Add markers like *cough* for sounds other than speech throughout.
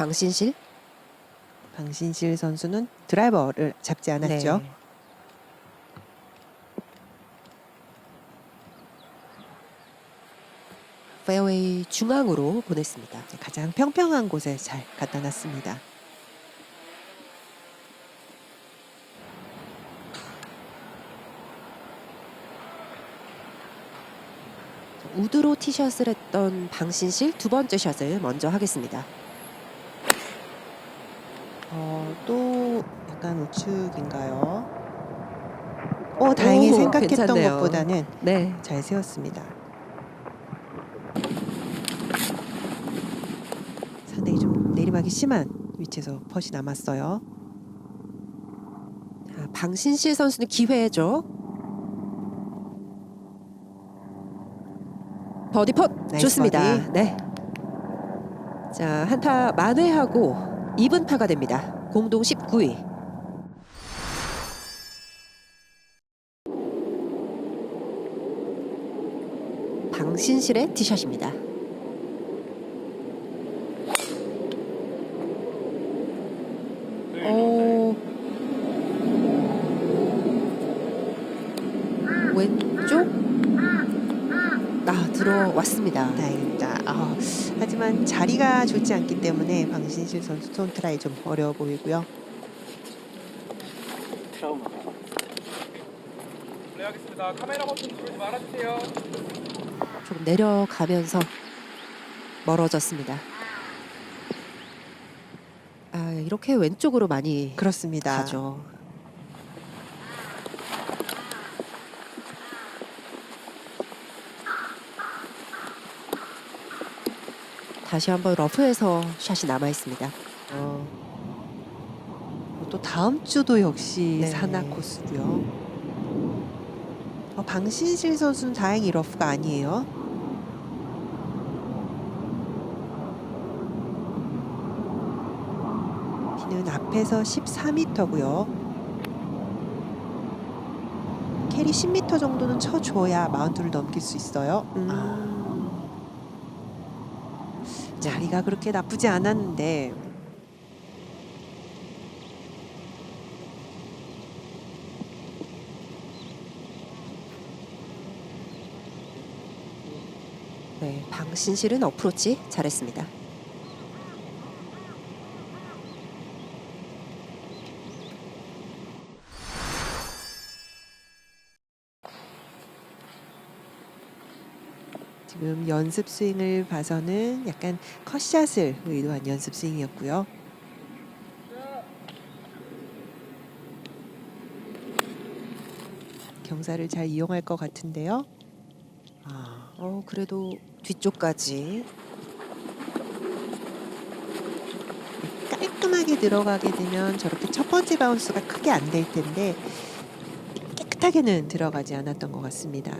방신실. 방신실 선수는 드라이버를 잡지 않았죠. 네. 페어웨이 중앙으로 보냈습니다. 네, 가장 평평한 곳에 잘 갖다 놨습니다. 우드로 티샷을 했던 방신실 두 번째 샷을 먼저 하겠습니다. 어, 또 약간 우측인가요? 어, 다행히 오, 생각했던 괜찮네요. 것보다는 네. 잘 세웠습니다. 상당히 좀 내리막이 심한 위치에서 펫이 남았어요. 자, 방신실 선수는 기회죠. 버디 펫 나이스 좋습니다. 버디. 네. 자 한타 만회하고 2분 파가 됩니다. 공동 19위. 방신실의 티샷입니다. 어... 왼쪽? 아 들어왔습니다. 다행입니다. 아, 하지만 자리가 좋지 않기 때문에 방신실 선수 손 트라이 좀 어려워 보이고요. 네, 하겠습니다. 카메라 버튼 누르지 말아주세요. 조금 내려가면서 멀어졌습니다. 아 이렇게 왼쪽으로 많이 그렇습니다. 가죠. 다시 한번 러프에서 샷이 남아 있습니다. 어, 또 다음 주도 역시 네. 산악 코스고요. 어, 방신실 선수는 다행히 러프가 아니에요. 비는 앞에서 14m고요. 캐리 10m 정도는 쳐줘야 마운트를 넘길 수 있어요. 음. 아, 자리가 그렇게 나쁘지 않았는데 네, 방신실은 어프로치 잘했습니다. 지금 연습 스윙을 봐서는 약간 컷샷을 의도한 연습 스윙이었고요. 경사를 잘 이용할 것 같은데요. 아, 어 그래도 뒤쪽까지 깔끔하게 들어가게 되면 저렇게 첫 번째 바운스가 크게 안 될 텐데 깨끗하게는 들어가지 않았던 것 같습니다.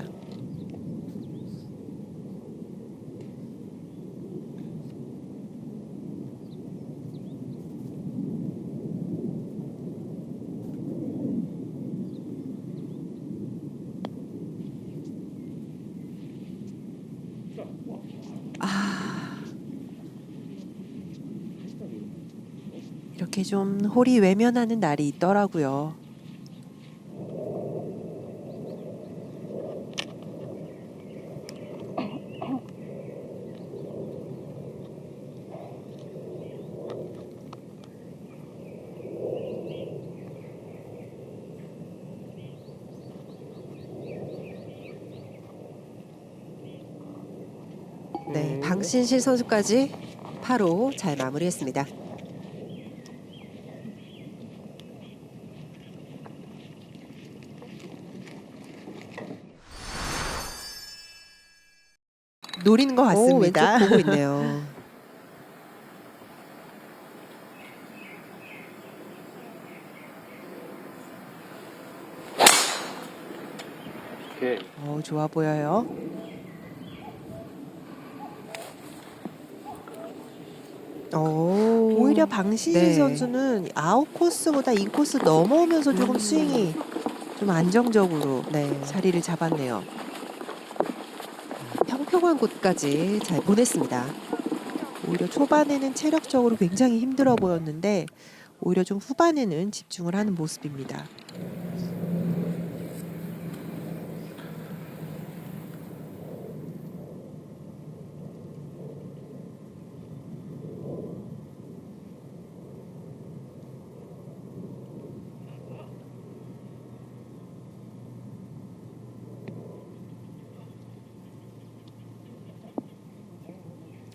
이렇게 좀 홀이 외면하는 날이 있더라고요. 네, 방신실 선수까지 파로 잘 마무리했습니다. 노리는 것 오, 같습니다. 왼쪽 보고 있네요. 어, 좋아 보여요. 오, 오히려 방신희 네. 선수는 아웃 코스보다 인 코스 넘어오면서 조금 음. 스윙이 좀 안정적으로 네, 자리를 잡았네요. 평평한 곳까지 잘 보냈습니다. 오히려 초반에는 체력적으로 굉장히 힘들어 보였는데 오히려 좀 후반에는 집중을 하는 모습입니다.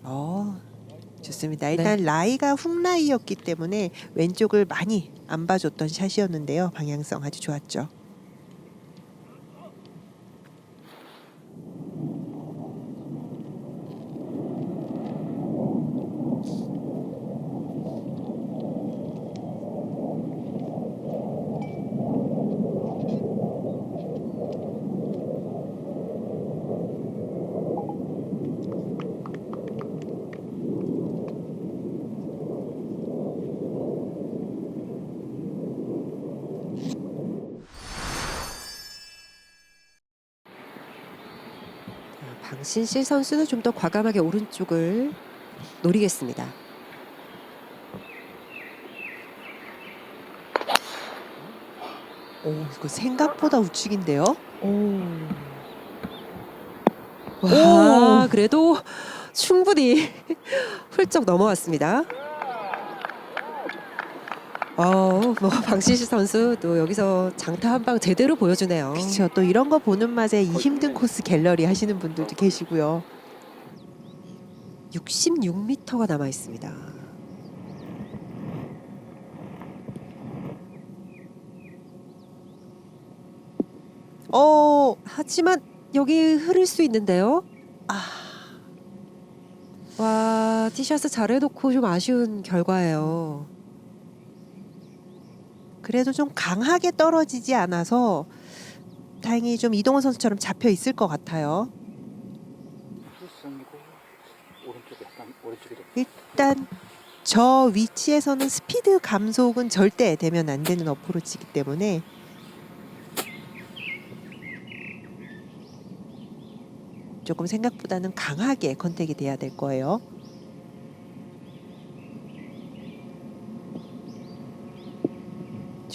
어, 좋습니다. 일단 라이가 훅 라이였기 때문에 왼쪽을 많이 안 봐줬던 샷이었는데요. 방향성 아주 좋았죠. 방신실 선수는 좀 더 과감하게 오른쪽을 노리겠습니다. 오, 이거 생각보다 우측인데요. 오. 와, 오. 그래도 충분히 *laughs* 훌쩍 넘어왔습니다. 어, 뭐 *laughs* 방신실 선수도 여기서 장타 한 방 제대로 보여주네요. 그렇죠. 또 이런 거 보는 맛에 이 힘든 코스 갤러리 하시는 분들도 계시고요. 66m가 남아 있습니다. 어, 하지만 여기 흐를 수 있는데요. 아, 와, 티셔츠 잘해 놓고 좀 아쉬운 결과예요. 그래도 좀 강하게 떨어지지 않아서 다행히 좀 이동원 선수처럼 잡혀 있을 것 같아요. 일단 저 위치에서는 스피드 감속은 절대 되면 안 되는 어프로치이기 때문에 조금 생각보다는 강하게 컨택이 돼야 될 거예요.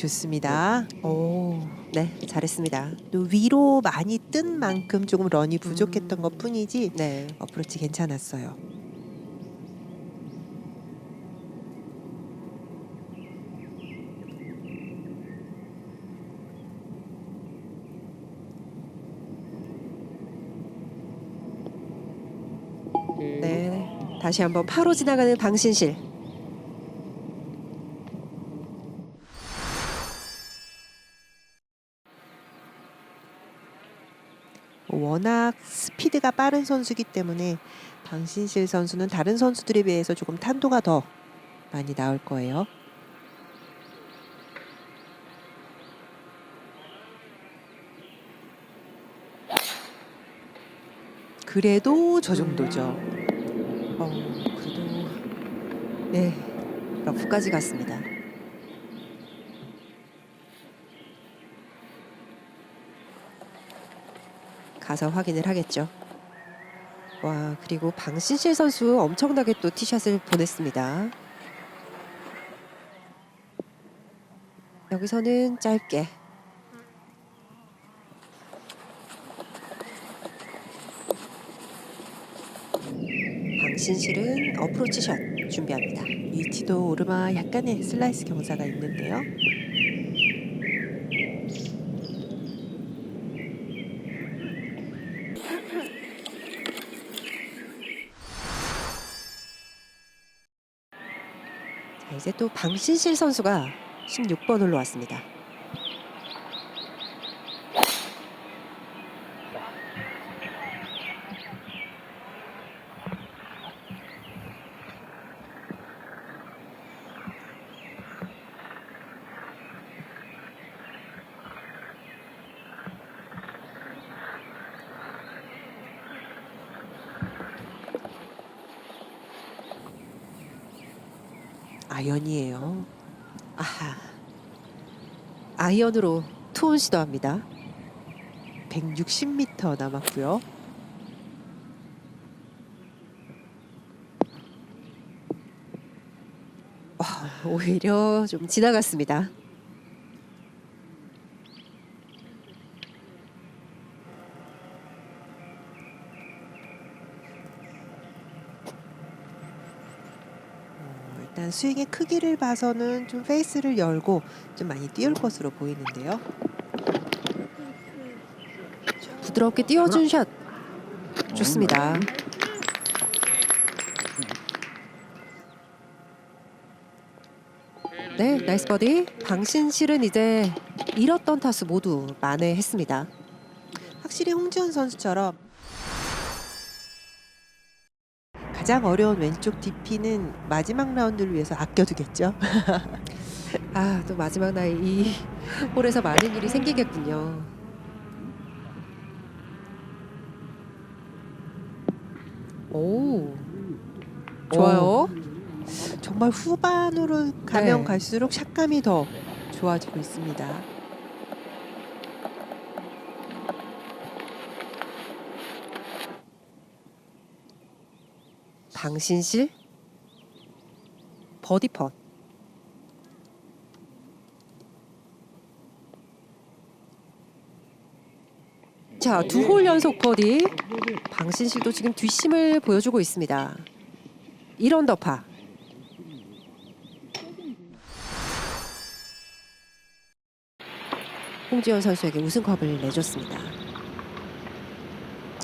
좋습니다. 오, 네, 잘했습니다. 또 위로 많이 뜬 만큼 조금 런이 부족했던 음. 것 뿐이지 네. 어프로치 괜찮았어요. 네. 다시 한번 파로 지나가는 방신실. 워낙 스피드가 빠른 선수기 때문에 방신실 선수는 다른 선수들에 비해서 조금 탄도가 더 많이 나올 거예요. 그래도 저 정도죠. 어, 그래도 네, 러프까지 갔습니다. 가서 확인을 하겠죠. 와, 그리고 방신실 선수 엄청나게 또 티샷을 보냈습니다. 여기서는 짧게 방신실은 어프로치 샷 준비합니다. 위치도 오르막 약간의 슬라이스 경사가 있는데요. 이제 또 방신실 선수가 16번 올라왔습니다. 아연이에요. 아하. 아이언으로 투혼 시도합니다. 160m 남았고요. 와, 오히려 좀 지나갔습니다. 일단 스윙의 크기를 봐서는 좀 페이스를 열고 좀 많이 띄울 것으로 보이는데요. 부드럽게 띄워준 샷 좋습니다. 네, 나이스 버디. 방신실은 이제 잃었던 타수 모두 만회했습니다. 확실히 홍지원 선수처럼 가장 어려운 왼쪽 DP는 마지막 라운드를 위해서 아껴두겠죠. *laughs* 아, 또 마지막 날 이 홀에서 많은 일이 생기겠군요. 오, 좋아요. 정말 후반으로 가면 네. 갈수록 샷감이 더 좋아지고 있습니다. 방신실 버디 펫. 자, 두 홀 연속 버디. 방신실도 지금 뒷심을 보여주고 있습니다. 1언더파. 홍지연 선수에게 우승컵을 내줬습니다.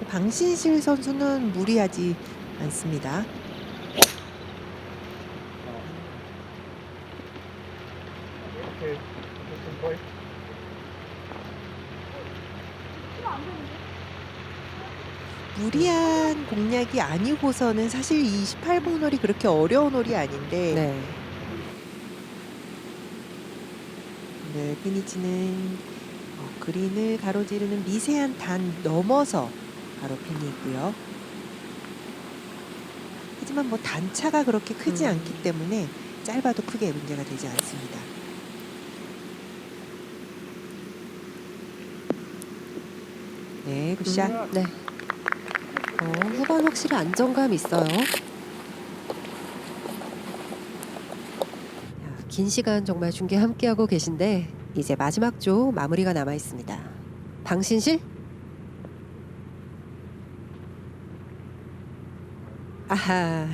방신실 선수는 무리하지 않습니다. 무리한 공략이 아니고서는 사실 이 18번 홀이 그렇게 어려운 홀이 아닌데 네. 오늘 피니치는 어, 그린을 가로지르는 미세한 단 넘어서 바로 핀이 있고요. 하지만 뭐 단차가 그렇게 크지 음. 않기 때문에 짧아도 크게 문제가 되지 않습니다. 네, 굿샷. 네. 어, 후반 확실히 안정감 있어요. 야, 긴 시간 정말 중계 함께하고 계신데 이제 마지막 조 마무리가 남아 있습니다. 방신실? 아하.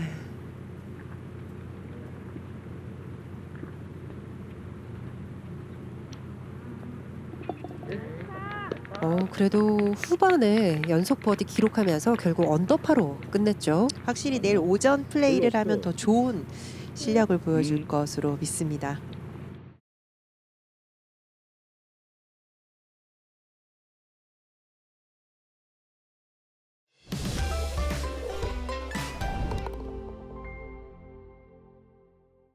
어, 그래도 후반에 연속 버디 기록하면서 결국 언더파로 끝냈죠. 확실히 내일 오전 플레이를 하면 더 좋은 실력을 보여줄 음. 것으로 믿습니다.